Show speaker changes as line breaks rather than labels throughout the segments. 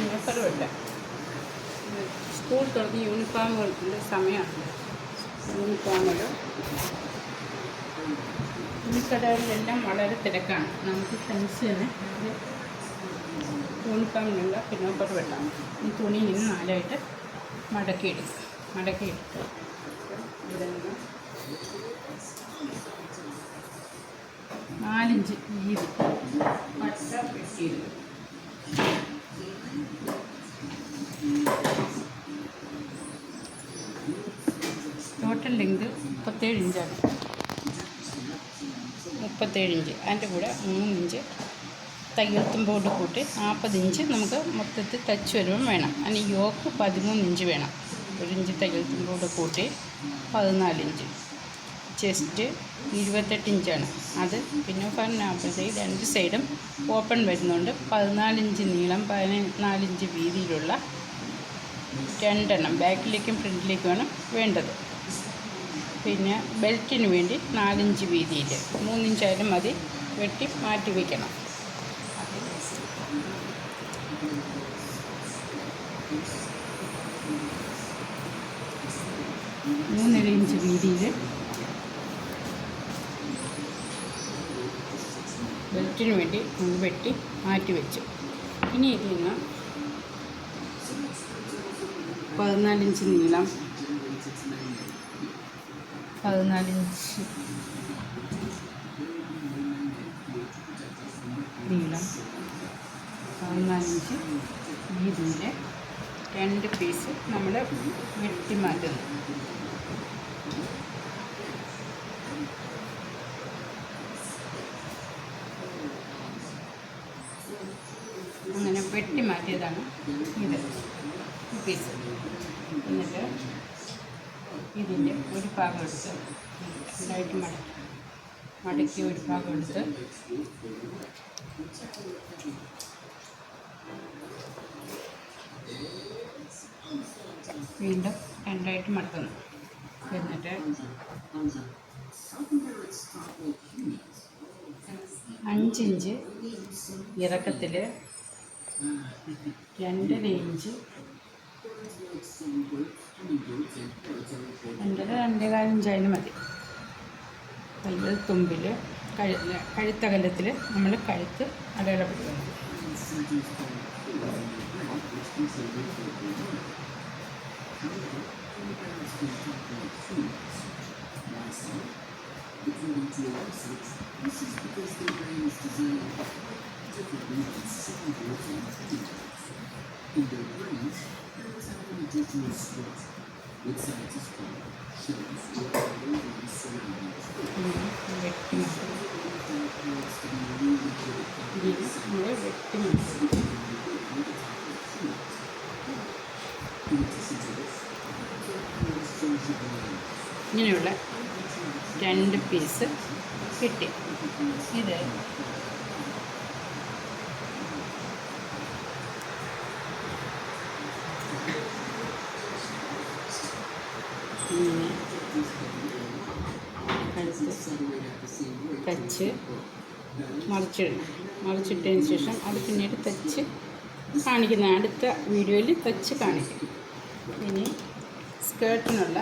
വെട്ടാം school തുറന്ന് യൂണിഫോമുകളുടെ സമയമാണ്. യൂണിഫോമുകൾ തുണിക്കടകളിലെല്ലാം വളരെ തിരക്കാണ്. നമുക്ക് ഫ്രണ്ട്സ് തന്നെ ഇത് യൂണിഫോമിനുള്ള പിന്നോപ്പർ വെട്ടാം. ഈ തുണി ഇങ്ങനെ നാലായിട്ട് മടക്കിയെടുക്കും. മടക്കിയെടുക്കുക ഇവിടെ നിന്ന് നാലിഞ്ച് വീതി. പട്ട. വെട്ടിയെടുക്കും ടോട്ടൽ ലെങ്ത് മുപ്പത്തേഴ് ഇഞ്ചാണ് മുപ്പത്തേഴ് ഇഞ്ച് അതിന്റെ കൂടെ മൂന്നിഞ്ച് തയ്യൽത്തും ബോർഡ് കൂട്ടി നാൽപ്പത് ഇഞ്ച് നമുക്ക് മൊത്തത്തിൽ തച്ച് വരുമ്പം വേണം. അതിന് യോക്ക് പതിമൂന്ന് ഇഞ്ച് വേണം. ഒരു ഇഞ്ച് തയ്യൽത്തും ബോർഡ് കൂട്ടി പതിനാല് ഇഞ്ച് ചെസ്റ്റ് ഇരുപത്തെട്ട് ഇഞ്ചാണ്. അത് പിന്നെ പറഞ്ഞപ്പോഴത്തേക്ക് രണ്ട് സൈഡും ഓപ്പൺ വരുന്നുണ്ട്. പതിനാലിഞ്ച് നീളം പതിനാലിഞ്ച് വീതിയിലുള്ള രണ്ടെണ്ണം. ബാക്കിലേക്കും ഫ്രണ്ടിലേക്കുമാണ് വേണ്ടത്. പിന്നെ ബെൽറ്റിന് വേണ്ടി നാലിഞ്ച് വീതിയിൽ മൂന്നിഞ്ചായാലും മതി. വെട്ടി മാറ്റി വയ്ക്കണം മൂന്നര ഇഞ്ച് വീതിയിൽ ബെൽറ്റിന് വേണ്ടി വെട്ടി മാറ്റി വെച്ചു. ഇനി ഇതിൽ നിന്ന് പതിനാലിഞ്ച് നീളം പതിനാലിഞ്ച് നീളം പതിനാലിഞ്ച് ഇതിന്റെ രണ്ട് പീസ് നമ്മൾ വെട്ടി മാറ്റുന്നു. വെട്ടി മാറ്റിയതാണ്. ഇത് പീസ് എന്നിട്ട് ഇതിന്റെ ഒരു ഭാഗം എടുത്ത് ഇതായിട്ട് മടക്കി. മടക്കി ഒരു ഭാഗം എടുത്ത് വീണ്ടും രണ്ടായിട്ട് മടക്കുന്നു. എന്നിട്ട് അഞ്ചിഞ്ച് ഇറക്കത്തിൽ രണ്ടര ഇഞ്ച് രണ്ടര രണ്ടേകാൽ അതിന് മതി. നല്ല തുമ്പിൽ കഴു കഴുത്തകലത്തിൽ നമ്മൾ കഴുത്ത് അടയാളപ്പെടുത്തുന്നു ഇങ്ങനെ വെട്ടി മാറ്റും ഇതിൽ നമ്മൾ വെട്ടി മാറ്റും ഇങ്ങനെയുള്ള രണ്ട് പീസ് കിട്ടി. ഇത് ഇങ്ങനെ കഴുത്ത് തച്ച് മറിച്ചിടണം. മറിച്ചിട്ടതിന് ശേഷം അത് പിന്നീട് തച്ച് കാണിക്കുന്ന അടുത്ത വീഡിയോയിൽ തച്ച് കാണിക്കും. ഇനി സ്കേർട്ടിനുള്ള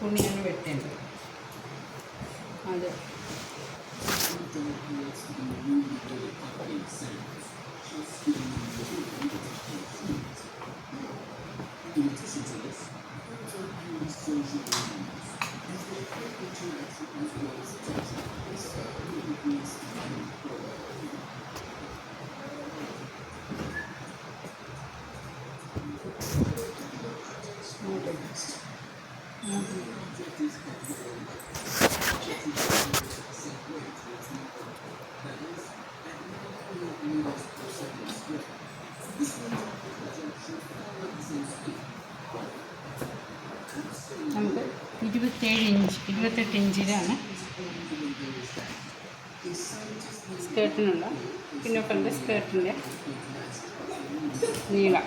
തുണിയാണ് വെട്ടേണ്ടത്. അത് നമുക്ക് ഇരുപത്തേഴ് ഇഞ്ച് ഇരുപത്തെട്ട് ഇഞ്ചിലാണ് സ്കേർട്ടിനുള്ള പിന്നോക്കന്റെ സ്കേർട്ടിന്റെ നീളം.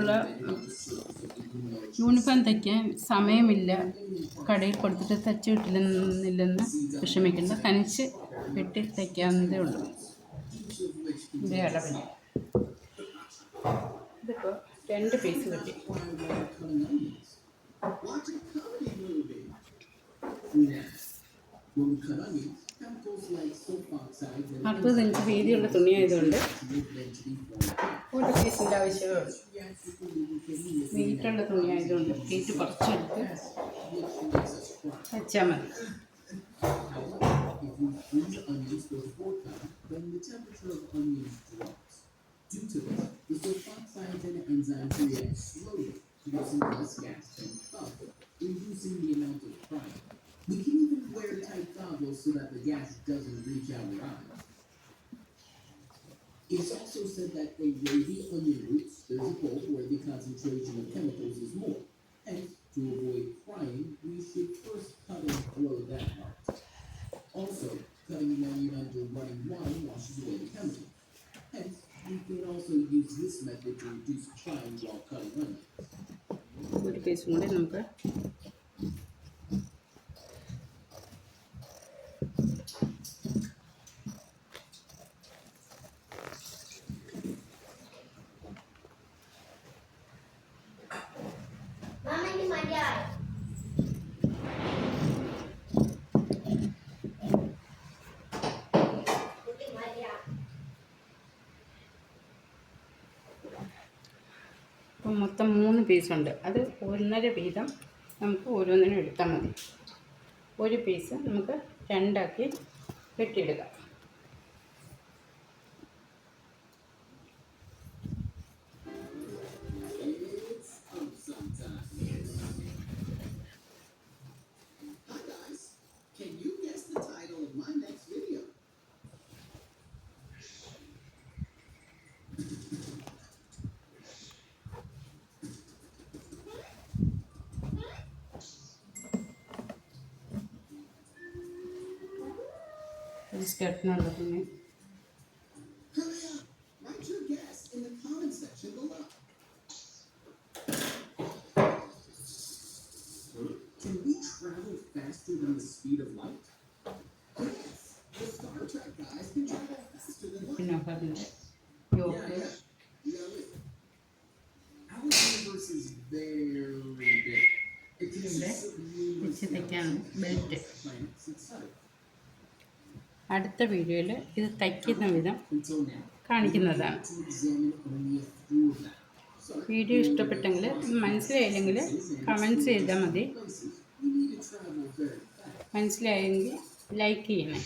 emerged
യൂണിഫോം തയ്ക്കാൻ സമയമില്ല. കടയിൽ കൊടുത്തിട്ട് തയ്ച്ച് കിട്ടില്ലെന്നില്ലെന്ന് വിഷമിക്കേണ്ട തനിച്ച് വെട്ടി തയ്ക്കാവുന്നതേ ഉള്ളൂ. ഇതിന്റെ അളവിന്. ഇതിപ്പോൾ രണ്ട് പീസ് കിട്ടി അറുപത് ഇഞ്ച് വീതിയുള്ള തുണിയായതുകൊണ്ട്. ഒരു പീസിന്റെ ആവശ്യമേ ഉള്ളൂ. വീട്ടുള്ള തുണിയായതുകൊണ്ട് വീട്ട് കുറച്ചെടുത്ത്
Which makes us cry.
വെച്ചാൽ മതി
However, if we freeze onions before cutting, then the temperature of onions drops. Due to this, the sulfoxides and enzymes react slowly, producing less gas than puff, reducing the amount of frying. We can even wear tight goggles so that the gas doesn't reach our eyes. It is also said that in wavy onion roots, there's a bulb where the concentration of chemicals is more. Hence, to avoid frying, we should first cut and blow that part. Also, cutting an onion under running water washes away the chemicals. Hence, we can also use this method to reduce frying while cutting onions.
ഇപ്പം മൊത്തം മൂന്ന് പീസുണ്ട് അത് ഒന്നര വീതം നമുക്ക് ഓരോന്നിനും എടുത്താൽ മതി. ഒരു പീസ് നമുക്ക് രണ്ടാക്കി വെട്ടിയെടുക്കാം.
this అతన్ని faster than the. No,
but no.
Yeah, yeah.
അടുത്ത വീഡിയോയിൽ ഇത് തയ്ക്കുന്ന വിധം കാണിക്കുന്നതാണ് വീഡിയോ ഇഷ്ടപ്പെട്ടെങ്കിൽ മനസ്സിലായില്ലെങ്കിൽ കമൻസ് ചെയ്താൽ മതി. മനസ്സിലായെങ്കിൽ ലൈക്ക് ചെയ്യണേ